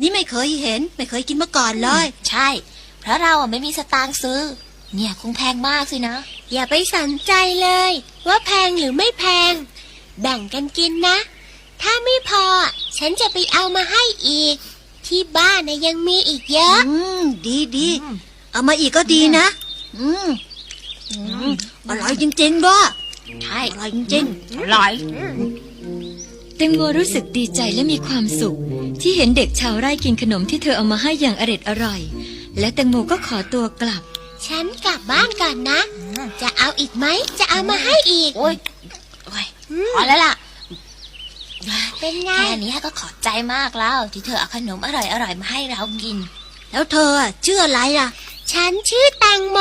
นี่ไม่เคยเห็น ไม่เคยกินมาก่อนเลย ใช่ เพราะเราอะไม่มีสตางค์ซื้อ เนี่ยคงแพงมากสินะ อย่าไปสนใจเลย ว่าแพงหรือไม่แพง แบ่งกันกินนะ ถ้าไม่พอ ฉันจะไปเอามาให้อีก ที่บ้านนะยังมีอีกเยอะ อืม ดีดีเอามาอีกก็ดีนะ อืมอืมอร่อยจริงๆด้วยใช่อร่อยจริงอร่อย แตงโมรู้สึกดีใจและมีความสุข ที่เห็นเด็กชาวไร่กินขนมที่เธอเอามาให้อย่างอร็ดอร่อย และแตงโมก็ขอตัวกลับ ฉันกลับบ้านก่อนนะ จะเอาอีกไหม จะเอามาให้อีก โอ้ยโอ้ยพอแล้วล่ะ เป็นไง แค่นี้ก็ขอบใจมากแล้ว ที่เธอเอาขนมอร่อยอร่อยๆมาให้เรากินๆแล้วเธออะชื่ออะไรล่ะ ฉันชื่อแตงโม